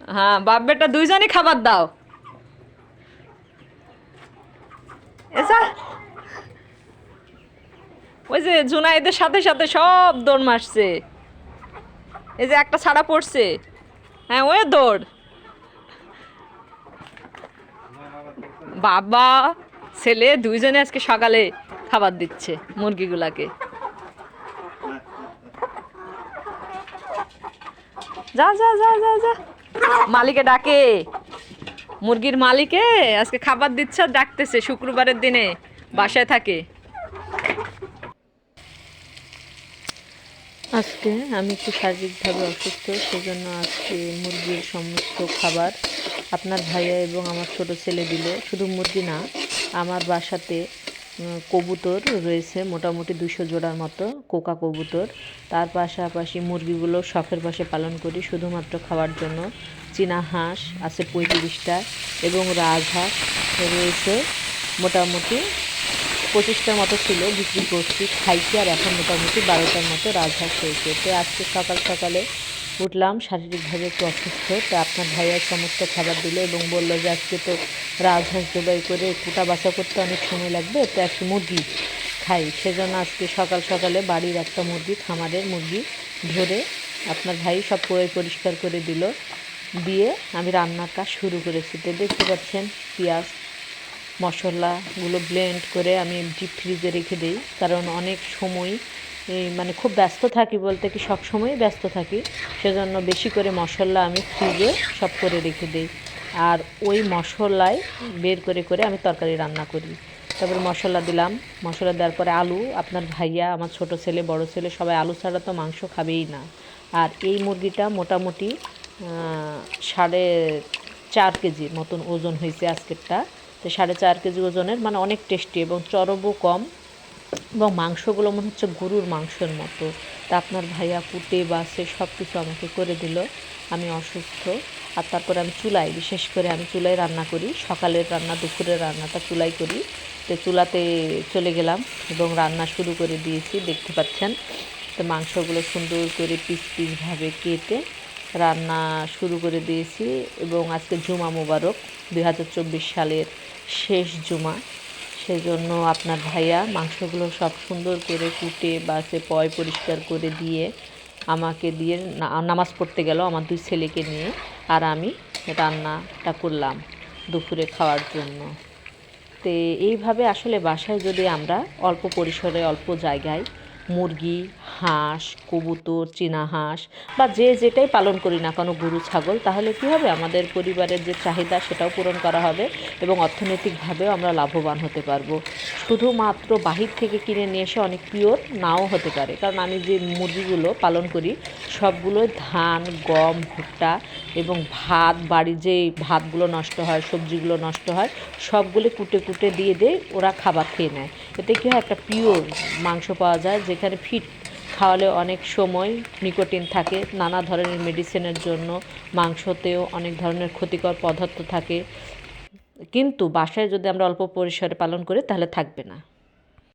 হ্যাঁ বাপ বেটা দুইজনই খাবার দাও। এসা। ওই যে জুনাইদের সাথে সাথে সব দৌড় মারছে। এই যে একটা ছাড়া পড়ছে। হ্যাঁ ওই দৌড়। বাবা, ছেলে দুইজনে আজকে সকালে খাবার দিচ্ছে মুরগিগুলাকে। যা যা যা যা যা। মালিকে ডাকে। মুরগির মালিকে আজকে খাবার দিচ্ছে ডাকতেছে, শুক্রবারের দিনে বাসায় থাকে। আজকে আমি একটু শারীরিকভাবে অসুস্থ, সেজন্য আজকে মুরগির সমস্ত খাবার আপনার ভাইয়া এবং আমার ছোট ছেলে দিল। শুধু মুরগি না, আমার বাসাতে কবুতর রয়েছে মোটামুটি দুশো জোড়ার মতো, কোকা কবুতর। তার পাশাপাশি মুরগিগুলো শখের পাশে পালন করি, শুধুমাত্র খাওয়ার জন্য। চীনা হাঁস আছে পঁয়ত্রিশটা এবং রাজহাঁস রয়েছে মোটামুটি পঁচিশটার মতো ছিল বিক্রি করছি, খাইছি আর এখন মোটামুটি বারোটার মতো রাজহাঁস হয়েছে তো আজকে সকাল সকালে উঠলাম, শারীরিকভাবে একটু অসুস্থ, তো আপনার ভাইয়া সমস্ত খাবার দিল এবং বলল যে আজকে তো রাজহাঁস জবাই করে কুটা বাছা করতে অনেক সময় লাগবে, তো আজকে মুরগি খাই। সেজন্য আজকে সকাল সকালে বাড়ির একটা মুরগি, খামারের মুরগি ধরে আপনার ভাই সব পুরোই পরিষ্কার করে দিল। দিয়ে আমি রান্নার কাজ শুরু করেছি। তো দেখতে পাচ্ছেন, পেঁয়াজ, মশলাগুলো ব্লেন্ড করে আমি ডিপ ফ্রিজে রেখে দিই, কারণ অনেক সময় মানে খুব ব্যস্ত থাকি বলতে কি সব সময় ব্যস্ত থাকি। সেজন্য বেশি করে মশলা আমি ফ্রিজে সব করে রেখে দিই। আর ওই মশলায় বের করে করে আমি তরকারি রান্না করি। তারপরে মশলা দিলাম। মশলা দেওয়ার পরে আলু, আপনার ভাইয়া, আমার ছোট ছেলে, বড় ছেলে, সবাই আলু ছাড়া তো মাংস খাবেই না। আর এই মুরগিটা মোটামুটি সাড়ে চার কেজির মতন ওজন হয়েছে আজকেরটা। তো সাড়ে চার কেজি ওজনের মানে অনেক টেস্টি এবং চরবও কম। এবং মাংসগুলো মনে হচ্ছে গরুর মাংসের মতো। তা আপনার ভাইয়া কুটে বাসে সব কিছু আমাকে করে দিল। আমি অসুস্থ। আর তারপরে আমি চুলায়, বিশেষ করে আমি চুলায় রান্না করি। সকালের রান্না, দুপুরের রান্নাটা চুলায় করি। তো চুলাতে চলে গেলাম এবং রান্না শুরু করে দিয়েছি, দেখতে পাচ্ছেন। তো মাংসগুলো সুন্দর করে পিস পিসভাবে কেটে রান্না শুরু করে দিয়েছি এবং আজকে জুমা মোবারক, দুই হাজার চব্বিশ সালের শেষ জুমা। সেজন্য আপনার ভাইয়া মাংসগুলো সব সুন্দর করে কুটে বাসে পয় পরিষ্কার করে দিয়ে আমাকে দিয়ে নামাজ পড়তে গেল আমার দুই ছেলেকে নিয়ে আর আমি রান্নাটা করলাম দুপুরে খাওয়ার জন্য। তো এইভাবে আসলে বাসায় যদি আমরা অল্প পরিসরে অল্প জায়গায় মুরগি, হাঁস, কবুতর চীনা হাঁস বা যে যেটাই পালন করি না কোনো গরু, ছাগল, তাহলে কী হবে? আমাদের পরিবারের যে চাহিদা সেটাও পূরণ করা হবে এবং অর্থনৈতিকভাবেও আমরা লাভবান হতে পারব। শুধুমাত্র বাহির থেকে কিনে নিয়ে এসে অনেক পিওর নাও হতে পারে। কারণ আমি যে মুরগিগুলো পালন করি, সবগুলোই ধান, গম, ভুট্টা এবং ভাত, বাড়ির যে ভাতগুলো নষ্ট হয়, সবজিগুলো নষ্ট হয়, সবগুলো কুটে কুটে দিয়ে দেয় ওরা খাবার খেয়ে নেয়। এতে কী হয়? একটা পিওর মাংস পাওয়া যায় যেখানে ফিট খাওয়ালে অনেক সময় নিকোটিন থাকে। নানা ধরনের মেডিসিনের জন্য মাংসতেও অনেক ধরনের ক্ষতিকর পদার্থ থাকে। কিন্তু বাসায় যদি আমরা অল্প পরিসরে পালন করি, তাহলে থাকবে না।